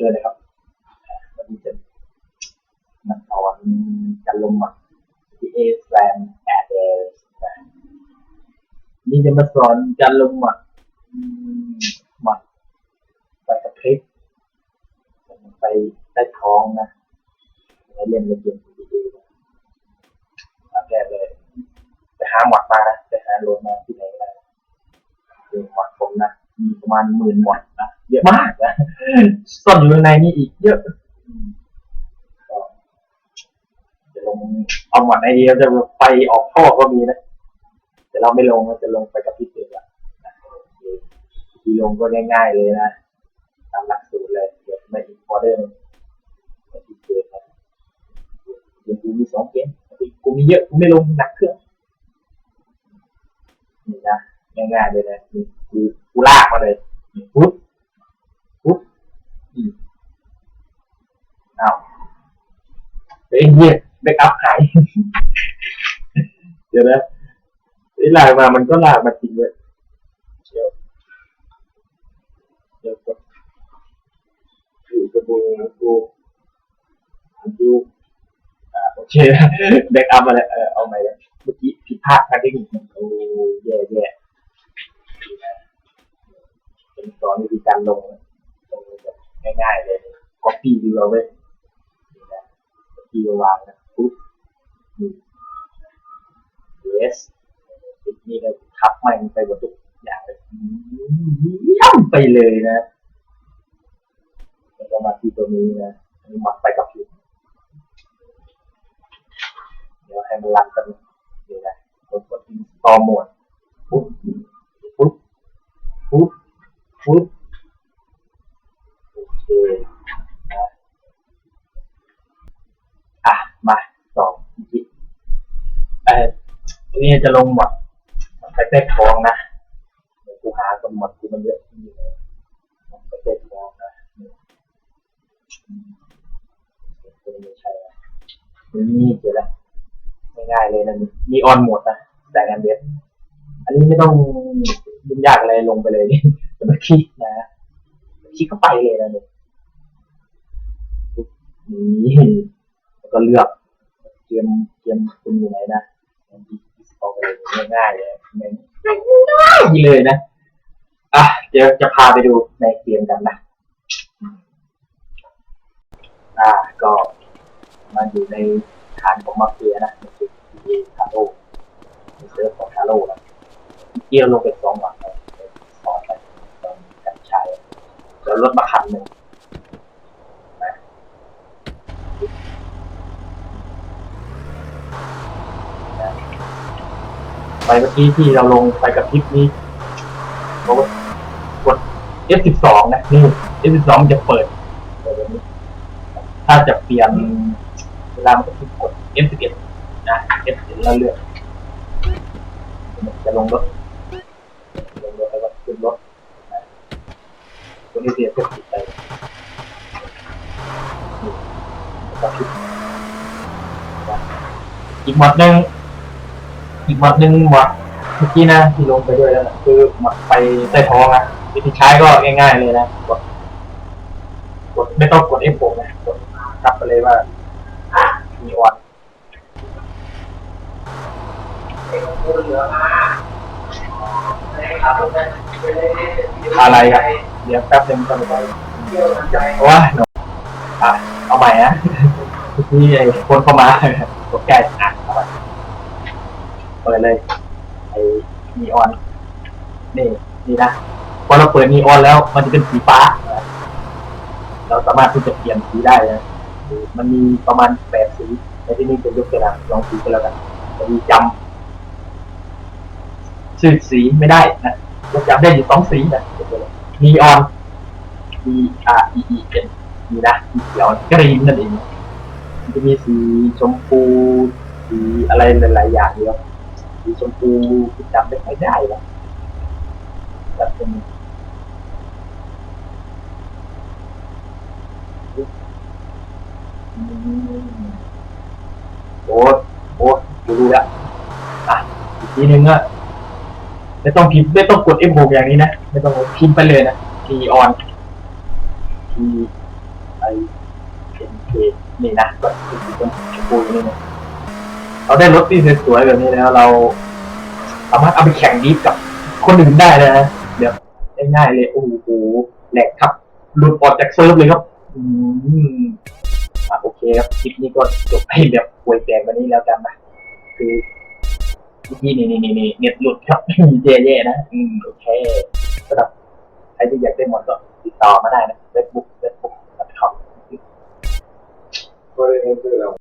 ด้วยนะครับวันนี้จะมาสอนการลงหมัก PA slam at a นี่จะมาสอนการลงหมัดหมัดไปกระพริบไปใต้ท้องนะไม่เล่นม่เก่งดีๆนะแรกเลยไปหาหมัดมานะไปหาโลมาที่ไหนมาหมัดผมนะมีประมาณหมื่นหมัด เยอะมากนะซ่อนอยู่ในนี่อีกเยอะจะลงเอาหมดไอเดียจะไปออกท่อก็มีนะแต่เราไม่ลงเราจะลงไปกับพี่เสือละนะที่ลงก็ง่ายๆเลยนะตามหลักสูตรเลยเดี๋ยวไม่อีกออเดอร์นึงไม่ติดเกมนะเดี๋ยวกูมีสองเกมกูมีเยอะกูไม่ลงหนักเครื่องนี่นะง่ายๆเลยนะกูกูลากมาเลยนี่ปุ๊บปุ๊บ นี่อ้าเฮ้ยเหี้ยแบ็กอัพหาย เดี๋ยวนะไอ้ลากมามันก็ลากมาจริงเลยเดี๋ยวเดี๋ยวกดอยู่กระบูกูดูอ่าโอเคแบ็กอัพมาแล้วเออเอาใหม่เลยเมื่อกี้ผิดพลาดทางเทคนิคโอ้แย่แย่เป็นสอนวิธีการลงนะลงแบบ ง่ายๆเลย copy ดีกว่าเว้ยนี่นะ copy ก็วางนะปุ๊บนี่ yes จุดนี้เลยทับมันไปหมดทุกอย่างเลยเยี่ยมไปเลยนะแล้วก็มาที่ตัวนี้นะอันนี้มัดไปกับผิวเดี๋ยวให้มันรันกันนี่นะกดกด install mode ปุ๊บปุ๊บปุ๊บปุ๊บ อเคนะอะ มาต่ออีกทีเอ่อทีนี้จะลงหมดไปเต้ท้องนะเดี๋ยวกูหาสมหมดกูมันเยอะที่นี่เลยไปเต้ท้องนะนี่อืมตัวนี้ไม่ใช่นะนี่เจอแล้วง่ายๆเลยนะมีออนหมดนะแต่งานเด็ดอันนี้ไม่ต้องยุ่งยากอะไรลงไปเลยนี่มันคลินะคลิกเข้าไปเลยนะนี่ นี่แล้วก็เลือกเกมเกมคุณอยู่ไหนนะมันดีเอาไปเลยง่ายๆเลยง่ายๆเลยนะอะเดี๋ยวจะพาไปดูในเกมกันนะอ่าก็มาอยู่ในฐานของมาเฟียนะในเกมทีทาโร่ในเซิร์ฟของทาโร่นะเกี่ยวลงไปสองหลังเลยสองไปตอนกันชายแล้วรถมาคันหนึ่งนะ ไปเมื่อกี้ที่เราลงไปกับคลิปนี้บอกว่ากด F12 นะนี่ F12 มันจะเปิด ถ้าจะเปลี่ยนเวลามันก็คือกด F11 นะ F11 แล้วเลือกมันจะลงรถลงรถแล้วก็ขึ้นรถนะตัวนี้เสียเพื่อติดไปนี่แล้วก็คลิปอีกหมดหนึ่ง อีกหมัดหนึ่งหมัดเมื่อกี้นะที่ลงไปด้วยแล้วนะคือหมัดไปใต้ท้องนะวิธีใช้ก็ง่าย ๆ เลยนะกดกดไม่ต้องกด F6 นะกดทับไปเลยว่ามีออนอะไรครับเดี๋ยวแป๊บนึงต้องไปว้าหนูอะเอาใหม่นะเมื่อกี้ไอ้คนเข้ามากดแก้อะ เปิดเลยไอ้นีออน นี่นี่นะพอเราเปิดนีออนแล้ว มันจะเป็นสีฟ้า เราสามารถที่จะเปลี่ยนสีได้นะมันมีประมาณแปดสีในที่นี้จะยกตัวอย่างลองสีกันแล้วกันจะมีจำชื่อสีไม่ได้นะเราจำได้อยู่สองสีนะนีออน D R E E N นี่นะสีเขียวกรีนนั่นเองจะมีสีชมพูสีอะไรหลายๆอย่างเดียว สีชมพูจำไม่ค่อยได้แล้วแบบเป็นโอ้โอ้ดูดูแล้วอะอีกทีนึงก็ไม่ต้องพิมพ์ไม่ต้องกด F6 อย่างนี้นะ ไม่ต้องพิมพ์ไปเลยนะ T on T I N K นี่นะก็สีชมพูนี่นะ เราได้รถที่สวยๆแบบนี้แล้ว เราสามารถเอาไปแข่งดีฟกับคนอื่นได้เลยนะเดี๋ยวง่ายๆเลยโอ้โหแหลกครับหลุดออกจากเซิร์ฟเลยครับ อืมอะโอเคครับคลิปนี้ก็จบให้แบบป่วยแตกวันนี้แล้วกันนะคือนี่นี่นี่นี่เน็ตหลุดครับเย่ๆนะ อืมโอเคสำหรับใครที่อยากได้หมดก็ติดต่อมาได้นะเฟซบุ๊กเฟซบุ๊กครับก็เลยนซื้อแล้ว